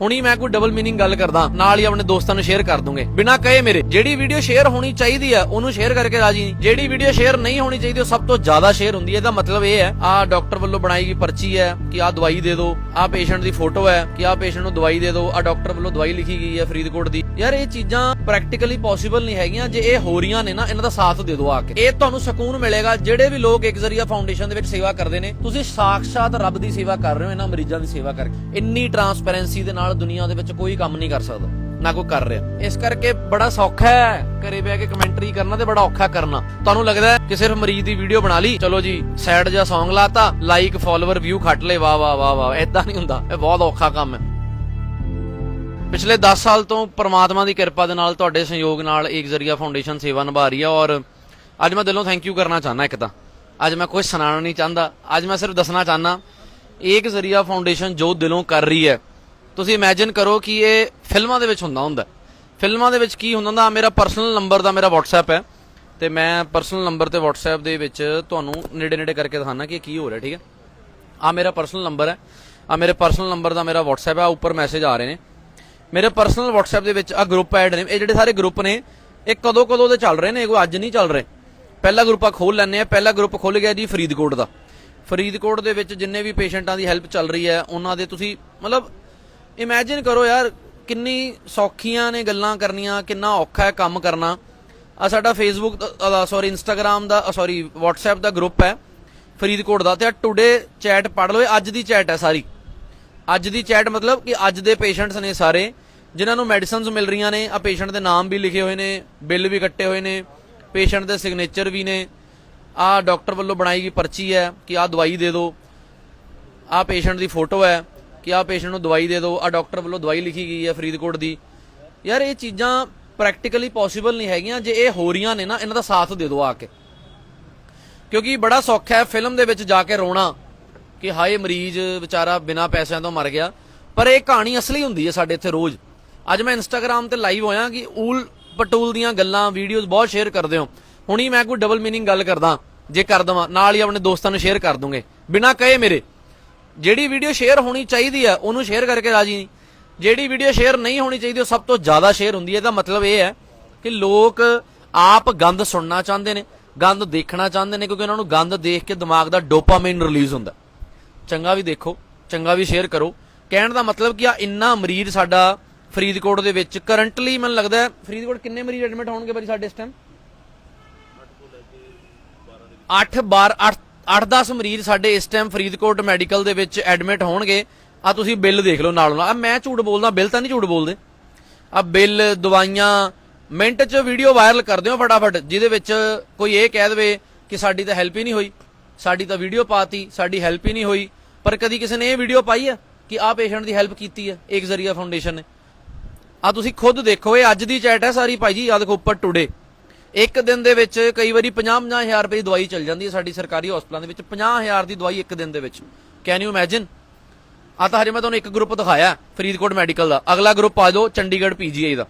ਹੁਣੀ ਮੈਂ ਕੋਈ ਡਬਲ ਮੀਨਿੰਗ ਗੱਲ ਕਰਦਾ, ਨਾਲ ਹੀ ਆਪਣੇ ਦੋਸਤਾਂ ਨੂੰ ਸ਼ੇਅਰ ਕਰ ਦੂੰਗੇ। ਬਿਨਾਂ ਕਹੇ ਮੇਰੇ, ਜਿਹੜੀ ਵੀਡੀਓ ਸ਼ੇਅਰ ਹੋਣੀ ਚਾਹੀਦੀ ਹੈ, ਉਹਨੂੰ ਸ਼ੇਅਰ ਕਰਕੇ ਰਾਜੀ ਨਹੀਂ। ਜਿਹੜੀ ਵੀਡੀਓ ਸ਼ੇਅਰ ਨਹੀਂ ਹੋਣੀ ਚਾਹੀਦੀ, ਉਹ ਸਭ ਤੋਂ ਜ਼ਿਆਦਾ ਸ਼ੇਅਰ ਹੁੰਦੀ ਹੈ। ਇਹਦਾ ਮਤਲਬ ਇਹ ਹੈ ਆ ਡਾਕਟਰ ਵੱਲੋਂ ਬਣਾਈ ਗਈ ਪਰਚੀ ਹੈ ਕਿ ਆ ਦਵਾਈ ਦੇ ਦਿਓ ਆ ਪੇਸ਼ੈਂਟ ਦੀ ਫੋਟੋ ਹੈ ਕਿ ਆ ਪੇਸ਼ੈਂਟ ਨੂੰ ਦਵਾਈ ਦੇ ਦਿਓ ਆ ਡਾਕਟਰ ਵੱਲੋਂ ਦਵਾਈ ਲਿਖੀ ਗਈ ਹੈ ਫਰੀਦਕੋਟ ਦੀ। ਯਾਰ ਇਹ ਚੀਜ਼ਾਂ ਪ੍ਰੈਕਟੀਕਲੀ ਪੋਸੀਬਲ ਨਹੀਂ ਹੈਗੀਆਂ, ਜੇ ਇਹ ਹੋ ਰਹੀਆਂ ਨੇ ਨਾ, ਇਹਨਾਂ ਦਾ ਸਾਥ ਦੇ ਦਿਓ ਆ ਕੇ। ਇਹ ਤੁਹਾਨੂੰ ਸਕੂਨ ਮਿਲੇਗਾ, ਜਿਹੜੇ ਵੀ ਲੋਕ ਇੱਕ ਜ਼ਰੀਆ ਫਾਊਂਡੇਸ਼ਨ ਦੇ ਵਿੱਚ ਸੇਵਾ ਕਰਦੇ ਨੇ, ਤੁਸੀਂ ਸਾਖਸ਼ਾਤ ਰੱਬ ਦੀ ਸੇਵਾ ਕਰ ਰਹੇ ਹੋ, ਇਹਨਾਂ ਮਰੀਜ਼ਾਂ ਦੀ ਸੇਵਾ ਕਰਕੇ। ਇੰਨੀ ਟਰਾਂਸਪੇਰੈਂਸੀ ਦੇ ਨਾਲ ਦੁਨੀਆ ਦੇ ਵਿੱਚ ਕੋਈ ਕੰਮ ਨਹੀਂ ਕਰ ਸਕਦਾ, ਨਾ ਕੋਈ ਕਰ ਰਿਹਾ। ਇਸ ਕਰਕੇ ਬੜਾ ਸੌਖਾ ਹੈ ਘਰੇ ਬਹਿ ਕੇ ਕਮੈਂਟਰੀ ਕਰਨਾ ਤੇ ਬੜਾ ਔਖਾ ਕਰਨਾ। ਤੁਹਾਨੂੰ ਲੱਗਦਾ ਹੈ ਕਿ ਸਿਰਫ ਮਰੀਜ਼ ਦੀ ਵੀਡੀਓ ਬਣਾ ਲਈ? ਚਲੋ ਜੀ ਸੈਡ ਜਾਂ Song ਲਾਤਾ ਲਾਈਕ ਫਾਲੋਅਰ ਵਿਊ ਖੱਟ ਲਏ, ਵਾਹ ਵਾਹ ਵਾਹ ਵਾਹ ਐਦਾਂ ਨਹੀਂ ਹੁੰਦਾ। ਇਹ ਬਹੁਤ ਔਖਾ ਕੰਮ ਹੈ। ਪਿਛਲੇ 10 ਸਾਲ ਤੋਂ ਪ੍ਰਮਾਤਮਾ ਦੀ ਕਿਰਪਾ ਦੇ ਨਾਲ ਤੁਹਾਡੇ ਸਹਿਯੋਗ ਨਾਲ ਏਕ ਜ਼ਰੀਆ ਫਾਊਂਡੇਸ਼ਨ ਸੇਵਾ ਨਿਭਾ ਰਹੀ ਹੈ ਔਰ ਅੱਜ ਮੈਂ ਦਿਲੋਂ ਥੈਂਕ ਯੂ ਕਰਨਾ ਚਾਹੁੰਦਾ ਇੱਕ ਤਾਂ। ਅੱਜ ਮੈਂ ਕੁਝ ਸੁਣਾਉਣਾ ਨਹੀਂ ਚਾਹੁੰਦਾ। ਅੱਜ ਮੈਂ ਸਿਰਫ ਦੱਸਣਾ ਚਾਹੁੰਦਾ ਏਕ ਜ਼ਰੀਆ ਫਾਊਂਡੇਸ਼ਨ ਜੋ ਦਿਲੋਂ ਕਰ ਰਹੀ ਹੈ ਤੁਸੀਂ ਇਮੇਜਿਨ ਕਰੋ ਕਿ ਇਹ ਫਿਲਮਾਂ ਦੇ ਵਿੱਚ ਹੁੰਦਾ ਹੁੰਦਾ ਫਿਲਮਾਂ ਦੇ ਵਿੱਚ ਕੀ ਹੁੰਦਾ ਹੁੰਦਾ ਆਹ ਮੇਰਾ ਪਰਸਨਲ ਨੰਬਰ ਦਾ ਮੇਰਾ WhatsApp ਹੈ। ਤੇ ਮੈਂ ਪਰਸਨਲ ਨੰਬਰ ਤੇ WhatsApp ਦੇ ਵਿੱਚ ਤੁਹਾਨੂੰ ਨੇੜੇ ਨੇੜੇ ਕਰਕੇ ਦਿਖਾਣਾ ਕਿ ਇਹ ਕੀ ਹੋ ਰਿਹਾ, ਠੀਕ ਹੈ? ਆ ਮੇਰਾ ਪਰਸਨਲ ਨੰਬਰ ਹੈ। ਆ ਮੇਰੇ ਪਰਸਨਲ ਨੰਬਰ ਦਾ ਮੇਰਾ WhatsApp ਹੈ। ਆ ਉੱਪਰ ਮੈਸੇਜ ਆ ਰਹੇ ਨੇ। ਮੇਰੇ ਪਰਸਨਲ WhatsApp ਦੇ ਵਿੱਚ ਆ ਗਰੁੱਪ ਐਡ ਨੇ। ਇਹ ਜਿਹੜੇ ਸਾਰੇ ਗਰੁੱਪ ਨੇ, ਇਹ ਕਦੋਂ ਕਦੋਂ ਦੇ ਚੱਲ ਰਹੇ ਨੇ? ਇਹ ਅੱਜ ਨਹੀਂ ਚੱਲ ਰਹੇ। ਪਹਿਲਾ ਗਰੁੱਪ ਆ ਖੋਲ ਲੈਣੇ ਆ ਪਹਿਲਾ ਗਰੁੱਪ ਖੁੱਲ ਗਿਆ ਜੀ ਫਰੀਦਕੋਟ ਦਾ। ਫਰੀਦਕੋਟ ਦੇ ਵਿੱਚ ਜਿੰਨੇ ਵੀ ਪੇਸ਼ੈਂਟਾਂ ਦੀ ਹੈਲਪ ਚੱਲ ਰਹੀ ਹੈ, ਉਹਨਾਂ ਦੇ ਤੁਸੀਂ, ਮਤਲਬ ਇਮੇਜਿਨ ਕਰੋ ਯਾਰ, ਕਿੰਨੀ ਸੌਖੀਆਂ ਨੇ ਗੱਲਾਂ ਕਰਨੀਆਂ, ਕਿੰਨਾ ਔਖਾ ਹੈ ਕੰਮ ਕਰਨਾ। ਆ ਸਾਡਾ ਫੇਸਬੁੱਕ ਸੌਰੀ ਇੰਸਟਾਗ੍ਰam ਦਾ ਸੌਰੀ WhatsApp ਦਾ ਗਰੁੱਪ ਹੈ, ਫਰੀਦਕੋਟ ਦਾ। ਤੇ ਆ ਟੁਡੇ ਚੈਟ ਪੜ ਲਓ ਅੱਜ ਦੀ ਚੈਟ ਹੈ ਸਾਰੀ। ਅੱਜ ਦੀ ਚੈਟ ਮਤਲਬ ਕਿ ਅੱਜ ਦੇ ਪੇਸ਼ੈਂਟਸ ਨੇ ਸਾਰੇ, ਜਿਨ੍ਹਾਂ ਨੂੰ ਮੈਡੀਸਿਨਸ ਮਿਲ ਰਹੀਆਂ ਨੇ ਆ ਪੇਸ਼ੈਂਟ ਦੇ ਨਾਮ ਵੀ ਲਿਖੇ ਹੋਏ ਨੇ, ਬਿੱਲ ਵੀ ਕੱਟੇ ਹੋਏ ਨੇ ਪੇਸ਼ੈਂਟ ਦੇ ਸਿਗਨੇਚਰ ਵੀ ਨੇ। ਆ ਡਾਕਟਰ ਵੱਲੋਂ ਬਣਾਈ ਗਈ ਪਰਚੀ ਹੈ ਕਿ ਆ ਦਵਾਈ ਦੇ ਦਿਓ। ਆ ਪੇਸ਼ੈਂਟ ਦੀ ਫੋਟੋ ਹੈ। ਕਿ ਆ ਪੇਸ਼ੈਂਟ ਨੂੰ ਦਵਾਈ ਦੇ ਦਿਓ ਆ ਡਾਕਟਰ ਵੱਲੋਂ ਦਵਾਈ ਲਿਖੀ ਗਈ ਹੈ ਫਰੀਦਕੋਟ ਦੀ। ਯਾਰ ਇਹ ਚੀਜ਼ਾਂ ਪ੍ਰੈਕਟੀਕਲੀ ਪੋਸੀਬਲ ਨਹੀਂ ਹੈਗੀਆਂ, ਜੇ ਇਹ ਹੋ ਰਹੀਆਂ ਨੇ ਨਾ, ਇਹਨਾਂ ਦਾ ਸਾਥ ਦੇ ਦਿਓ ਆ ਕੇ। ਕਿਉਂਕਿ ਬੜਾ ਸੌਖਾ ਹੈ ਫਿਲਮ ਦੇ ਵਿੱਚ ਜਾ ਕੇ ਰੋਣਾ ਕਿ ਹਾਏ ਮਰੀਜ਼ ਵਿਚਾਰਾ ਬਿਨਾਂ ਪੈਸਿਆਂ ਤੋਂ ਮਰ ਗਿਆ। ਪਰ ਇਹ ਕਹਾਣੀ ਅਸਲੀ ਹੁੰਦੀ ਹੈ ਸਾਡੇ ਇੱਥੇ ਰੋਜ਼। ਅੱਜ ਮੈਂ ਇੰਸਟਾਗ੍ਰam ਤੇ ਲਾਈਵ ਹੋਇਆ ਕਿ ਊਲ ਪਟੂਲ ਦੀਆਂ ਗੱਲਾਂ ਵੀਡੀਓਜ਼ ਬਹੁਤ ਸ਼ੇਅਰ ਕਰਦੇ ਹੋ। ਹੁਣੀ ਮੈਂ ਕੋਈ ਡਬਲ ਮੀਨਿੰਗ ਗੱਲ ਕਰਦਾ, ਜੇ ਕਰ ਦਵਾਂ, ਨਾਲ ਹੀ ਆਪਣੇ ਦੋਸਤਾਂ ਨੂੰ ਸ਼ੇਅਰ ਕਰ ਦੂੰਗੇ। ਬਿਨਾਂ ਕਹੇ ਮੇਰੇ। ਜਿਹੜੀ ਵੀਡੀਓ ਸ਼ੇਅਰ ਹੋਣੀ ਚਾਹੀਦੀ ਹੈ ਉਹਨੂੰ ਸ਼ੇਅਰ ਕਰਕੇ ਰਾਜੀ ਨਹੀਂ। ਜਿਹੜੀ ਵੀਡੀਓ ਸ਼ੇਅਰ ਨਹੀਂ ਹੋਣੀ ਚਾਹੀਦੀ, ਉਹ ਸਭ ਤੋਂ ਜ਼ਿਆਦਾ ਸ਼ੇਅਰ ਹੁੰਦੀ ਹੈ। ਇਹਦਾ ਮਤਲਬ ਇਹ ਹੈ ਕਿ ਲੋਕ ਆਪ ਗੰਦ ਸੁਣਨਾ ਚਾਹੁੰਦੇ ਨੇ, ਗੰਦ ਦੇਖਣਾ ਚਾਹੁੰਦੇ ਨੇ, ਕਿਉਂਕਿ ਉਹਨਾਂ ਨੂੰ ਗੰਦ ਦੇਖ ਕੇ ਦਿਮਾਗ ਦਾ ਡੋਪਾਮਾਈਨ ਰਿਲੀਜ਼ ਹੁੰਦਾ। ਚੰਗਾ ਵੀ ਦੇਖੋ, ਚੰਗਾ ਵੀ ਸ਼ੇਅਰ ਕਰੋ। ਕਹਿਣ ਦਾ ਮਤਲਬ ਕਿ ਆ ਇੰਨਾ ਮਰੀਜ਼ ਸਾਡਾ ਫਰੀਦਕੋਟ ਦੇ ਵਿੱਚ ਕਰੰਟਲੀ ਮੈਨੂੰ ਲੱਗਦਾ ਫਰੀਦਕੋਟ ਕਿੰਨੇ ਮਰੀਜ਼ ਐਡਮਿਟ ਹੋਣਗੇ ਬਈ ਸਾਡੇ ਇਸ ਟਾਈਮ 8 12 8 10 ਮਰੀਜ਼ ਸਾਡੇ ਇਸ ਟਾਈਮ ਫਰੀਦਕੋਟ ਮੈਡੀਕਲ ਦੇ ਵਿੱਚ ਐਡਮਿਟ ਹੋਣਗੇ। ਆ ਤੁਸੀਂ ਬਿੱਲ ਦੇਖ ਲਓ ਨਾਲ ਨਾਲ ਆ ਮੈਂ ਝੂਠ ਬੋਲਦਾ, ਬਿੱਲ ਤਾਂ ਨਹੀਂ ਝੂਠ ਬੋਲਦੇ। ਆ ਬਿੱਲ, ਦਵਾਈਆਂ, ਮਿੰਟ 'ਚ ਵੀਡੀਓ ਵਾਇਰਲ ਕਰ ਦਿਓ ਫਟਾਫਟ, ਜਿਹਦੇ ਵਿੱਚ ਕੋਈ ਇਹ ਕਹਿ ਦੇਵੇ ਕਿ ਸਾਡੀ ਤਾਂ ਹੈਲਪ ਹੀ ਨਹੀਂ ਹੋਈ। ਸਾਡੀ ਤਾਂ ਵੀਡੀਓ ਪਾਤੀ, ਸਾਡੀ ਹੈਲਪ ਹੀ ਨਹੀਂ ਹੋਈ। ਪਰ ਕਦੀ ਕਿਸੇ ਨੇ ਇਹ ਵੀਡੀਓ ਪਾਈ ਆ ਕਿ ਆ ਪੇਸ਼ੈਂਟ ਦੀ ਹੈਲਪ ਕੀਤੀ ਹੈ ਇੱਕ ਜ਼ਰੀਆ ਫਾਊਂਡੇਸ਼ਨ ਨੇ। ਆ ਤੁਸੀਂ ਖੁਦ ਦੇਖੋ, ਇਹ ਅੱਜ ਦੀ ਚੈਟ ਹੈ ਸਾਰੀ। ਭਾਈ ਜੀ ਆ ਦੇਖੋ, ਉੱਪਰ ਟੁਡੇ ਇੱਕ ਦਿਨ ਦੇ ਵਿੱਚ ਕਈ ਵਾਰੀ 50 ਹਜ਼ਾਰ ਰੁਪਏ ਦੀ ਦਵਾਈ ਚੱਲ ਜਾਂਦੀ ਹੈ ਸਾਡੀ ਸਰਕਾਰੀ ਹਸਪਤਾਲਾਂ ਦੇ ਵਿੱਚ। 50000 ਦੀ ਦਵਾਈ ਇੱਕ ਦਿਨ ਦੇ ਵਿੱਚ। ਕੈਨ ਯੂ ਇਮੇਜਿਨ ਆ ਤਾਂ ਹਜੇ ਮੈਂ ਤੁਹਾਨੂੰ ਇੱਕ ਗਰੁੱਪ ਦਿਖਾਇਆ ਫਰੀਦਕੋਟ ਮੈਡੀਕਲ ਦਾ। ਅਗਲਾ ਗਰੁੱਪ ਆ ਜਾਓ ਚੰਡੀਗੜ੍ਹ ਪੀਜੀਆਈ ਦਾ।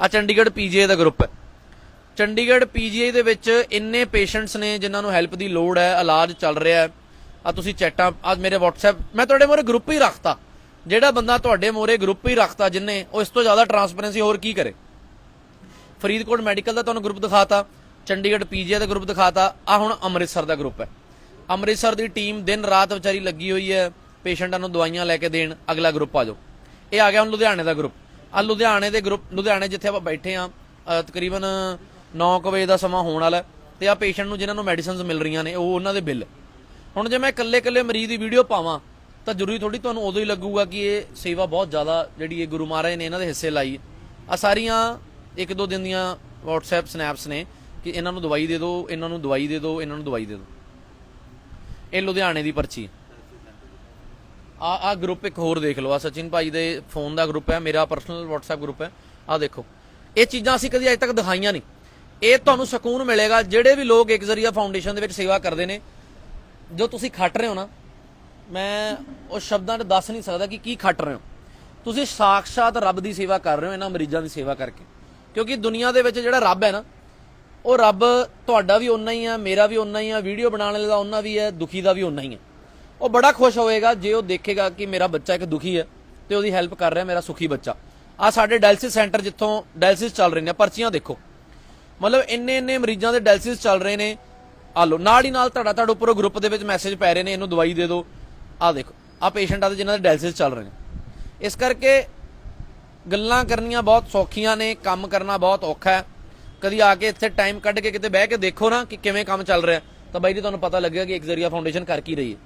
ਆ ਚੰਡੀਗੜ੍ਹ ਪੀਜੀਆਈ ਦਾ ਗਰੁੱਪ ਹੈ। ਚੰਡੀਗੜ੍ਹ ਪੀਜੀਆਈ ਦੇ ਵਿੱਚ ਇੰਨੇ ਪੇਸ਼ੈਂਟਸ ਨੇ ਜਿਨ੍ਹਾਂ ਨੂੰ ਹੈਲਪ ਦੀ ਲੋੜ ਹੈ, ਇਲਾਜ ਚੱਲ ਰਿਹਾ ਹੈ। ਆ ਤੁਸੀਂ ਚੈਟਾਂ ਅੱਜ ਮੇਰੇ WhatsApp, ਮੈਂ ਤੁਹਾਡੇ ਮੋਰੇ ਗਰੁੱਪ ਹੀ ਰੱਖਤਾ। ਜਿਹੜਾ ਬੰਦਾ ਤੁਹਾਡੇ ਮੋਰੇ ਗਰੁੱਪ ਹੀ ਰੱਖਤਾ ਜਿੰਨੇ, ਉਹ ਇਸ ਤੋਂ ਜ਼ਿਆਦਾ ਟਰਾਂਸਪੇਰੈਂਸੀ ਹੋਰ ਕੀ ਕਰੇ? ਫਰੀਦਕੋਟ ਮੈਡੀਕਲ ਦਾ ਤੁਹਾਨੂੰ ਗਰੁੱਪ ਦਿਖਾਤਾ ਚੰਡੀਗੜ੍ਹ ਪੀਜੀਆਈ ਦਾ ਗਰੁੱਪ ਦਿਖਾਤਾ ਆ ਹੁਣ ਅੰਮ੍ਰਿਤਸਰ ਦਾ ਗਰੁੱਪ ਹੈ। ਅੰਮ੍ਰਿਤਸਰ ਦੀ ਟੀਮ ਦਿਨ ਰਾਤ ਵਿਚਾਰੀ ਲੱਗੀ ਹੋਈ ਹੈ ਪੇਸ਼ੈਂਟਾਂ ਨੂੰ ਦਵਾਈਆਂ ਲੈ ਕੇ ਦੇਣ ਅਗਲਾ ਗਰੁੱਪ ਆ ਜਾਓ। ਇਹ ਆ ਗਿਆ ਹੁਣ ਲੁਧਿਆਣੇ ਦਾ ਗਰੁੱਪ। ਆ ਲੁਧਿਆਣੇ ਦੇ ਗਰੁੱਪ ਲੁਧਿਆਣੇ ਜਿੱਥੇ ਆਪਾਂ ਬੈਠੇ ਆ ਤਕਰੀਬਨ 9 ਵਜੇ ਦਾ ਸਮਾਂ ਹੋਣ ਵਾਲਾ ਹੈ, ਤੇ ਆ ਪੇਸ਼ੈਂਟ ਨੂੰ ਜਿਨ੍ਹਾਂ ਨੂੰ ਮੈਡੀਸਿਨਸ ਮਿਲ ਰਹੀਆਂ ਨੇ ਉਹ ਉਹਨਾਂ ਦੇ ਬਿੱਲ। ਹੁਣ ਜੇ ਮੈਂ ਇਕੱਲੇ-ਇਕੱਲੇ ਮਰੀਜ਼ ਦੀ ਵੀਡੀਓ ਪਾਵਾਂ ਤਾਂ ਜ਼ਰੂਰੀ ਥੋੜੀ ਤੁਹਾਨੂੰ ਉਦੋਂ ਹੀ ਲੱਗੂਗਾ ਕਿ ਇਹ ਸੇਵਾ ਬਹੁਤ ਜ਼ਿਆਦਾ ਜਿਹੜੀ ਇਹ ਗੁਰੂ ਮਹਾਰਾਜ ਨੇ ਇਹਨਾਂ ਦੇ ਹਿੱਸੇ ਲਾਈ ਆ ਸਾਰੀਆਂ ਇੱਕ ਦੋ ਦਿਨ ਦੀਆਂ WhatsApp ਸਨੈਪਸ ਨੇ ਕਿ ਇਹਨਾਂ ਨੂੰ ਦਵਾਈ ਦੇ ਦਿਓ, ਇਹਨਾਂ ਨੂੰ ਦਵਾਈ ਦੇ ਦਿਓ, ਇਹਨਾਂ ਨੂੰ ਦਵਾਈ ਦੇ ਦਿਓ। ਇਹ ਲੁਧਿਆਣੇ ਦੀ ਪਰਚੀ ਹੈ। ਆ ਆ ਗਰੁੱਪ ਇੱਕ ਹੋਰ ਦੇਖ ਲਓ। ਆ ਸਚਿਨ ਭਾਈ ਦੇ ਫੋਨ ਦਾ ਗਰੁੱਪ ਹੈ, ਮੇਰਾ ਪਰਸਨਲ WhatsApp ਗਰੁੱਪ ਹੈ। ਆ ਦੇਖੋ। ਇਹ ਚੀਜ਼ਾਂ ਅਸੀਂ ਕਦੀ ਅਜੇ ਤੱਕ ਦਿਖਾਈਆਂ ਨਹੀਂ। ਇਹ ਤੁਹਾਨੂੰ ਸਕੂਨ ਮਿਲੇਗਾ। ਜਿਹੜੇ ਵੀ ਲੋਕ ਇੱਕ ਜ਼ਰੀਆ ਫਾਊਂਡੇਸ਼ਨ ਦੇ ਵਿੱਚ ਸੇਵਾ ਕਰਦੇ ਨੇ, ਜੋ ਤੁਸੀਂ ਖੱਟ ਰਹੇ ਹੋ ਨਾ, ਮੈਂ ਉਹ ਸ਼ਬਦਾਂ 'ਚ ਦੱਸ ਨਹੀਂ ਸਕਦਾ ਕਿ ਕੀ ਖੱਟ ਰਹੇ ਹੋ। ਤੁਸੀਂ ਸਾਖਸ਼ਾਤ ਰੱਬ ਦੀ ਸੇਵਾ ਕਰ ਰਹੇ ਹੋ, ਇਹਨਾਂ ਮਰੀਜ਼ਾਂ ਦੀ ਸੇਵਾ ਕਰਕੇ। ਕਿਉਂਕਿ ਦੁਨੀਆ ਦੇ ਵਿੱਚ ਜਿਹੜਾ ਰੱਬ ਹੈ ਨਾ, ਉਹ ਰੱਬ ਤੁਹਾਡਾ ਵੀ ਓਨਾ ਹੀ ਆ, ਮੇਰਾ ਵੀ ਓਨਾ ਹੀ ਆ, ਵੀਡੀਓ ਬਣਾਉਣ ਵਾਲੇ ਦਾ ਓਨਾ ਵੀ ਹੈ, ਦੁਖੀ ਦਾ ਵੀ ਓਨਾ ਹੀ ਹੈ ਉਹ ਬੜਾ ਖੁਸ਼ ਹੋਏਗਾ ਜੇ ਉਹ ਦੇਖੇਗਾ ਕਿ ਮੇਰਾ ਬੱਚਾ ਇੱਕ ਦੁਖੀ ਹੈ ਤੇ ਉਹਦੀ ਹੈਲਪ ਕਰ ਰਿਹਾ ਮੇਰਾ ਸੁਖੀ ਬੱਚਾ। ਆ ਸਾਡੇ ਡਾਇਲਿਸਿਸ ਸੈਂਟਰ ਜਿੱਥੋਂ ਡਾਇਲਿਸਿਸ ਚੱਲ ਰਹੇ ਨੇ ਪਰਚੀਆਂ ਦੇਖੋ। ਮਤਲਬ ਇੰਨੇ ਇੰਨੇ ਮਰੀਜ਼ਾਂ ਦੇ ਡਾਇਲਿਸਿਸ ਚੱਲ ਰਹੇ ਨੇ। ਆ ਲੋ ਨਾਲ ਹੀ ਨਾਲ ਤੁਹਾਡਾ ਤੁਹਾਡੇ ਉੱਪਰੋਂ ਗਰੁੱਪ ਦੇ ਵਿੱਚ ਮੈਸੇਜ ਪੈ ਰਹੇ ਨੇ, ਇਹਨੂੰ ਦਵਾਈ ਦੇ ਦਿਓ। ਆ ਦੇਖੋ ਆ ਪੇਸ਼ੈਂਟ ਆ ਤੇ ਜਿਨ੍ਹਾਂ ਦੇ ਡਾਇਲਿਸਿਸ ਚੱਲ ਰਹੇ ਨੇ। ਇਸ ਕਰਕੇ ਗੱਲਾਂ ਕਰਨੀਆਂ ਬਹੁਤ ਸੌਖੀਆਂ ਨੇ, ਕੰਮ ਕਰਨਾ ਬਹੁਤ ਔਖਾ ਹੈ। ਕਦੀ ਆ ਕੇ ਇੱਥੇ ਟਾਈਮ ਕੱਢ ਕੇ ਕਿਤੇ ਬਹਿ ਕੇ ਦੇਖੋ ਨਾ ਕਿ ਕਿਵੇਂ ਕੰਮ ਚੱਲ ਰਿਹਾ ਤਾਂ ਬਾਈ ਜੀ, ਤੁਹਾਨੂੰ ਪਤਾ ਲੱਗੇਗਾ ਕਿ ਇੱਕ ਜ਼ਰੀਆ ਫਾਊਂਡੇਸ਼ਨ ਕਰ ਕੀ ਰਹੀ ਹੈ।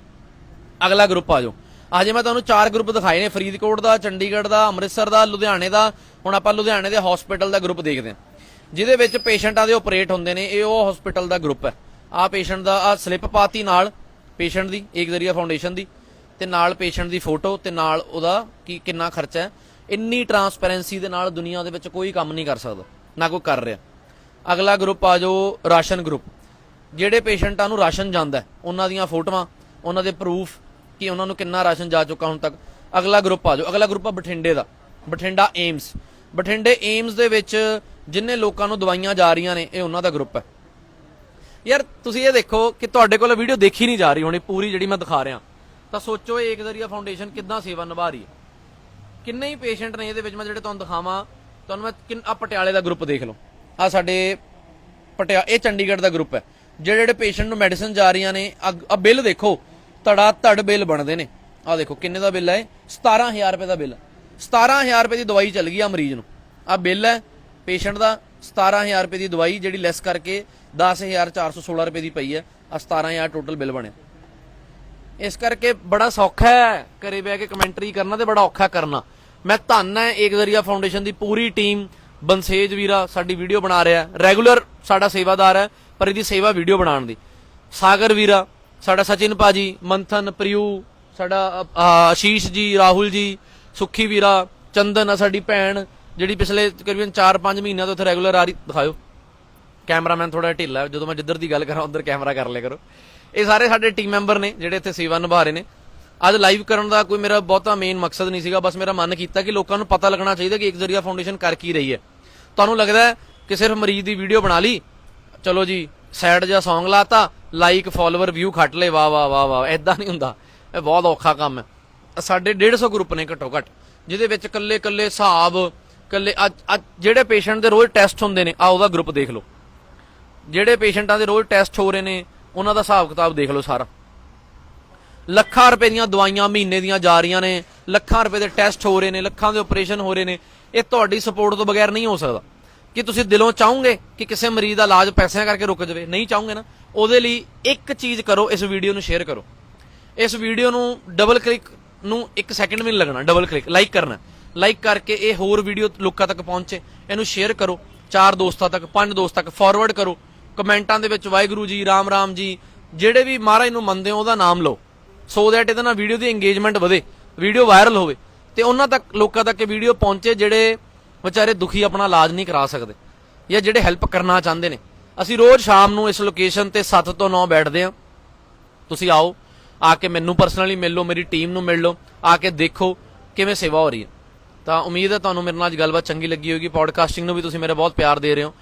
ਅਗਲਾ ਗਰੁੱਪ ਆ ਜਾਓ। ਅਜੇ ਮੈਂ ਤੁਹਾਨੂੰ ਚਾਰ ਗਰੁੱਪ ਦਿਖਾਏ ਨੇ, ਫਰੀਦਕੋਟ ਦਾ, ਚੰਡੀਗੜ੍ਹ ਦਾ, ਅੰਮ੍ਰਿਤਸਰ ਦਾ, ਲੁਧਿਆਣੇ ਦਾ। ਹੁਣ ਆਪਾਂ ਲੁਧਿਆਣੇ ਦੇ ਹਸਪੀਟਲ ਦਾ ਗਰੁੱਪ ਦੇਖਦੇ ਹਾਂ। ਜਿਹਦੇ ਵਿੱਚ ਪੇਸ਼ੈਂਟਾਂ ਦੇ ਆਪਰੇਟ ਹੁੰਦੇ ਨੇ, ਇਹ ਉਹ ਹਸਪੀਟਲ ਦਾ ਗਰੁੱਪ ਹੈ। ਆ ਪੇਸ਼ੈਂਟ ਦਾ ਆ ਸਲਿੱਪ ਪਾਤੀ ਨਾਲ ਪੇਸ਼ੈਂਟ ਦੀ, ਇੱਕ ਜ਼ਰੀਆ ਫਾਊਂਡੇਸ਼ਨ ਦੀ, ਤੇ ਨਾਲ ਪੇਸ਼ੈਂਟ ਦੀ ਫੋਟੋ ਤੇ ਨਾਲ ਉਹਦਾ ਕੀ, ਕਿੰਨਾ ਖਰਚਾ ਹੈ। ਇੰਨੀ ਟਰਾਂਸਪੈਰੈਂਸੀ ਦੇ ਨਾਲ ਦੁਨੀਆ ਦੇ ਵਿੱਚ ਕੋਈ ਕੰਮ ਨਹੀਂ ਕਰ ਸਕਦਾ, ਨਾ ਕੋਈ ਕਰ ਰਿਹਾ। ਅਗਲਾ ਗਰੁੱਪ ਆ ਜਾਓ, ਰਾਸ਼ਨ ਗਰੁੱਪ ਜਿਹੜੇ ਪੇਸ਼ੈਂਟਾਂ ਨੂੰ ਰਾਸ਼ਨ ਜਾਂਦਾ ਉਹਨਾਂ ਦੀਆਂ ਫੋਟੋਆਂ, ਉਹਨਾਂ ਦੇ ਪ੍ਰੂਫ ਕਿ ਉਹਨਾਂ ਨੂੰ ਕਿੰਨਾ ਰਾਸ਼ਨ ਜਾ ਚੁੱਕਾ ਹੁਣ ਤੱਕ। ਅਗਲਾ ਗਰੁੱਪ ਆ ਜਾਓ, ਅਗਲਾ ਗਰੁੱਪ ਆ ਬਠਿੰਡੇ ਦਾ, ਬਠਿੰਡਾ ਏਮਸ ਬਠਿੰਡੇ ਏਮਸ ਦੇ ਵਿੱਚ ਜਿੰਨੇ ਲੋਕਾਂ ਨੂੰ ਦਵਾਈਆਂ ਜਾ ਰਹੀਆਂ ਨੇ, ਇਹ ਉਹਨਾਂ ਦਾ ਗਰੁੱਪ ਹੈ। ਯਾਰ, ਤੁਸੀਂ ਇਹ ਦੇਖੋ ਕਿ ਤੁਹਾਡੇ ਕੋਲ ਵੀਡੀਓ ਦੇਖੀ ਨਹੀਂ ਜਾ ਰਹੀ ਹੁਣ ਇਹ ਪੂਰੀ ਜਿਹੜੀ ਮੈਂ ਦਿਖਾ ਰਿਹਾ। ਤਾਂ ਸੋਚੋ ਇਹ ਏਕਦਰੀਆ ਫਾਊਂਡੇਸ਼ਨ ਕਿੱਦਾਂ ਸੇਵਾ ਨਿਭਾ ਰਹੀ ਹੈ। ਕਿੰਨੇ ਹੀ ਪੇਸ਼ੈਂਟ ਨੇ ਇਹਦੇ ਵਿੱਚ, ਮੈਂ ਜਿਹੜੇ ਤੁਹਾਨੂੰ ਦਿਖਾਵਾਂ, ਤੁਹਾਨੂੰ ਮੈਂ ਕਿੰਨ ਆ ਪਟਿਆਲੇ ਦਾ ਗਰੁੱਪ ਦੇਖ ਲਓ। ਆ ਸਾਡੇ ਪਟਿਆ, ਇਹ ਚੰਡੀਗੜ੍ਹ ਦਾ ਗਰੁੱਪ ਹੈ। ਜਿਹੜੇ ਜਿਹੜੇ ਪੇਸ਼ੈਂਟ ਨੂੰ ਮੈਡੀਸਨ ਜਾ ਰਹੀਆਂ ਨੇ ਆ ਬਿੱਲ ਦੇਖੋ ਧੜਾ ਧੜ ਬਿੱਲ ਬਣਦੇ ਨੇ। ਆ ਦੇਖੋ, ਕਿੰਨੇ ਦਾ ਬਿੱਲ ਹੈ 17000 ਰੁਪਏ ਦਾ ਬਿੱਲ 17000 ਰੁਪਏ ਦੀ ਦਵਾਈ ਚੱਲ ਗਈ ਆ ਮਰੀਜ਼ ਨੂੰ। ਆ ਬਿੱਲ ਹੈ ਪੇਸ਼ੈਂਟ ਦਾ 17000 ਰੁਪਏ ਦੀ ਦਵਾਈ ਜਿਹੜੀ ਲੈਸ ਕਰਕੇ 10416 ਰੁਪਏ ਦੀ ਪਈ ਹੈ। ਆ 17000 ਟੋਟਲ ਬਿੱਲ ਬਣਿਆ। ਇਸ ਕਰਕੇ ਬੜਾ ਸੌਖਾ ਹੈ। ਘਰੇ ਬਹਿ ਕੇ ਕਮੈਂਟਰੀ ਕਰਨਾ ਤੇ ਬੜਾ ਔਖਾ ਕਰਨਾ। ਮੈਂ ਧੰਨ ਹੈ ਏਕ ਜ਼ਰੀਆ ਫਾਊਂਡੇਸ਼ਨ ਦੀ ਪੂਰੀ ਟੀਮ ਬੰਸੇਜ ਵੀਰਾ ਸਾਡੀ ਵੀਡੀਓ ਬਣਾ ਰਿਹਾ ਰੈਗੂਲਰ ਸਾਡਾ ਸੇਵਾਦਾਰ ਹੈ, ਪਰ ਇਹਦੀ ਸੇਵਾ ਵੀਡੀਓ ਬਣਾਉਣ ਦੀ। ਸਾਗਰ ਵੀਰਾ, ਸਾਡਾ ਸਚਿਨ ਪਾਜੀ, ਮੰਥਨ, ਪ੍ਰਿਯੂ, ਸਾਡਾ ਆਸ਼ੀਸ਼ ਜੀ, ਰਾਹੁਲ ਜੀ, ਸੁੱਖੀ ਵੀਰਾ, ਚੰਦਨ ਆ ਸਾਡੀ ਭੈਣ, ਜਿਹੜੀ ਪਿਛਲੇ ਤਕਰੀਬਨ 4-5 ਮਹੀਨਿਆਂ ਤੋਂ ਇੱਥੇ ਰੈਗੂਲਰ ਆ ਰਹੀ ਦਿਖਾਓ ਕੈਮਰਾਮੈਨ ਥੋੜਾ ਢਿੱਲਾ ਜਦੋਂ ਮੈਂ ਜਿੱਧਰ ਦੀ ਗੱਲ ਕਰਾਂ, ਉਧਰ ਕੈਮਰਾ ਕਰ ਲਿਆ ਕਰੋ। ਇਹ ਸਾਰੇ ਸਾਡੇ ਟੀਮ ਮੈਂਬਰ ਨੇ, ਜਿਹੜੇ ਇੱਥੇ ਸੇਵਾ ਨਿਭਾ ਰਹੇ ਨੇ। ਅੱਜ ਲਾਈਵ ਕਰਨ ਦਾ ਕੋਈ ਮੇਰਾ ਬਹੁਤਾ ਮੇਨ ਮਕਸਦ ਨਹੀਂ ਸੀਗਾ, ਬਸ ਮੇਰਾ ਮਨ ਕੀਤਾ ਕਿ ਲੋਕਾਂ ਨੂੰ ਪਤਾ ਲੱਗਣਾ ਚਾਹੀਦਾ ਕਿ ਇੱਕ ਜ਼ਰੀਆ ਫਾਊਂਡੇਸ਼ਨ ਕਰ ਕੀ ਰਹੀ ਹੈ। ਤੁਹਾਨੂੰ ਲੱਗਦਾ ਕਿ ਸਿਰਫ ਮਰੀਜ਼ ਦੀ ਵੀਡੀਓ ਬਣਾ ਲਈ? ਚਲੋ ਜੀ ਸੈਡ ਜਾਂ Song ਲਾਤਾ ਲਾਈਕ ਫਾਲੋਅਰ ਵਿਊ ਖੱਟ ਲਏ, ਵਾਹ ਵਾਹ ਵਾਹ ਵਾਹ ਐਦਾਂ ਨਹੀਂ ਹੁੰਦਾ। ਇਹ ਬਹੁਤ ਔਖਾ ਕੰਮ ਹੈ। ਸਾਡੇ 150 ਗਰੁੱਪ ਨੇ ਘੱਟੋ ਘੱਟ ਜਿਹਦੇ ਵਿੱਚ ਕੱਲੇ ਕੱਲੇ ਹਿਸਾਬ ਕੱਲੇ ਅੱਜ ਅੱਜ ਜਿਹੜੇ ਪੇਸ਼ੈਂਟ ਦੇ ਰੋਜ਼ ਟੈਸਟ ਹੁੰਦੇ ਨੇ ਆ ਉਹਦਾ ਗਰੁੱਪ ਦੇਖ ਲਓ। ਜਿਹੜੇ ਪੇਸ਼ੈਂਟਾਂ ਦੇ ਰੋਜ਼ ਟੈਸਟ ਹੋ ਰਹੇ ਨੇ, ਉਹਨਾਂ ਦਾ ਹਿਸਾਬ ਕਿਤਾਬ ਦੇਖ ਲਓ ਸਾਰਾ। ਲੱਖਾਂ ਰੁਪਏ ਦੀਆਂ ਦਵਾਈਆਂ ਮਹੀਨੇ ਦੀਆਂ ਜਾ ਰਹੀਆਂ ਨੇ, ਲੱਖਾਂ ਰੁਪਏ ਦੇ ਟੈਸਟ ਹੋ ਰਹੇ ਨੇ, ਲੱਖਾਂ ਦੇ ਆਪਰੇਸ਼ਨ ਹੋ ਰਹੇ ਨੇ, ਇਹ ਤੁਹਾਡੀ ਸਪੋਰਟ ਤੋਂ ਬਗੈਰ ਨਹੀਂ ਹੋ ਸਕਦਾ। ਕਿ ਤੁਸੀਂ ਦਿਲੋਂ ਚਾਹੋਗੇ ਕਿ ਕਿਸੇ ਮਰੀਜ਼ ਦਾ ਇਲਾਜ ਪੈਸਿਆਂ ਕਰਕੇ ਰੁਕ ਜਾਵੇ? ਨਹੀਂ ਚਾਹੋਗੇ ਨਾ। ਉਹਦੇ ਲਈ ਇੱਕ ਚੀਜ਼ ਕਰੋ, ਇਸ ਵੀਡੀਓ ਨੂੰ ਸ਼ੇਅਰ ਕਰੋ। ਇਸ ਵੀਡੀਓ ਨੂੰ ਡਬਲ ਕਲਿੱਕ ਨੂੰ 1 ਸੈਕਿੰਡ ਵੀ ਨਹੀਂ ਲੱਗਣਾ ਡਬਲ ਕਲਿੱਕ ਲਾਈਕ ਕਰਨਾ। ਲਾਈਕ ਕਰਕੇ ਇਹ ਹੋਰ ਵੀਡੀਓ ਲੋਕਾਂ ਤੱਕ ਪਹੁੰਚੇ, ਇਹਨੂੰ ਸ਼ੇਅਰ ਕਰੋ। ਚਾਰ ਦੋਸਤਾਂ ਤੱਕ, ਪੰਜ ਦੋਸਤ ਤੱਕ ਫਾਰਵਰਡ ਕਰੋ। ਕਮੈਂਟਾਂ ਦੇ ਵਿੱਚ ਵਾਹਿਗੁਰੂ ਜੀ, ਰਾਮ ਰਾਮ ਜੀ, ਜਿਹੜੇ ਵੀ ਮਹਾਰਾਜ ਨੂੰ ਮੰਨਦੇ ਹੋ, ਉਹਦਾ ਨਾਮ ਲਓ। ਸੋ ਦੈਟ ਇਹਦੇ ਨਾਲ ਵੀਡੀਓ ਦੀ ਇੰਗੇਜਮੈਂਟ ਵਧੇ ਵੀਡੀਓ ਵਾਇਰਲ ਹੋਵੇ। ਤੇ ਉਹਨਾਂ ਤੱਕ, ਲੋਕਾਂ ਤੱਕ ਇਹ ਵੀਡੀਓ ਪਹੁੰਚੇ ਜਿਹੜੇ ਵਿਚਾਰੇ ਦੁਖੀ ਆਪਣਾ ਇਲਾਜ ਨਹੀਂ ਕਰਾ ਸਕਦੇ, ਜਾਂ ਜਿਹੜੇ ਹੈਲਪ ਕਰਨਾ ਚਾਹੁੰਦੇ ਨੇ। ਅਸੀਂ ਰੋਜ਼ ਸ਼ਾਮ ਨੂੰ ਇਸ ਲੋਕੇਸ਼ਨ ਤੇ 7 ਤੋਂ 9 ਬੈਠਦੇ ਹਾਂ। ਤੁਸੀਂ ਆਓ, ਆ ਕੇ ਮੈਨੂੰ ਪਰਸਨਲੀ ਮਿਲ ਲਓ, ਮੇਰੀ ਟੀਮ ਨੂੰ ਮਿਲ ਲਓ, ਆ ਕੇ ਦੇਖੋ ਕਿਵੇਂ ਸੇਵਾ ਹੋ ਰਹੀ ਹੈ। ਤਾਂ ਉਮੀਦ ਹੈ ਤੁਹਾਨੂੰ ਮੇਰੇ ਨਾਲ ਅੱਜ ਗੱਲਬਾਤ ਚੰਗੀ ਲੱਗੀ ਹੋਗੀ ਪੋਡਕਾਸਟਿੰਗ ਨੂੰ ਵੀ ਤੁਸੀਂ ਮੇਰਾ ਬਹੁਤ ਪਿਆਰ ਦੇ ਰਹੇ ਹੋ।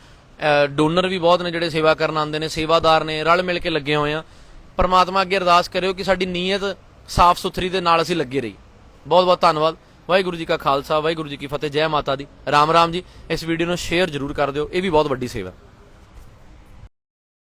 ਡੋਨਰ ਵੀ ਬਹੁਤ ਨੇ ਜਿਹੜੇ ਸੇਵਾ ਕਰਨ ਆਉਂਦੇ ਨੇ, ਸੇਵਾਦਾਰ ਨੇ, ਰਲ ਮਿਲ ਕੇ ਲੱਗੇ ਹੋਏ ਆ। ਪਰਮਾਤਮਾ ਅੱਗੇ ਅਰਦਾਸ ਕਰਿਓ ਕਿ ਸਾਡੀ ਨੀਅਤ ਸਾਫ਼ ਸੁਥਰੀ ਦੇ ਨਾਲ ਅਸੀਂ ਲੱਗੇ ਰਹੀ ਬਹੁਤ ਬਹੁਤ ਧੰਨਵਾਦ। ਵਾਹਿਗੁਰੂ ਜੀ ਕਾ ਖਾਲਸਾ, ਵਾਹਿਗੁਰੂ ਜੀ ਕੀ ਫਤਿਹ। ਜੈ ਮਾਤਾ ਦੀ। ਰਾਮ ਰਾਮ ਜੀ। ਇਸ ਵੀਡੀਓ ਨੂੰ ਸ਼ੇਅਰ ਜ਼ਰੂਰ ਕਰ ਦਿਓ। ਇਹ ਵੀ ਬਹੁਤ ਵੱਡੀ ਸੇਵਾ।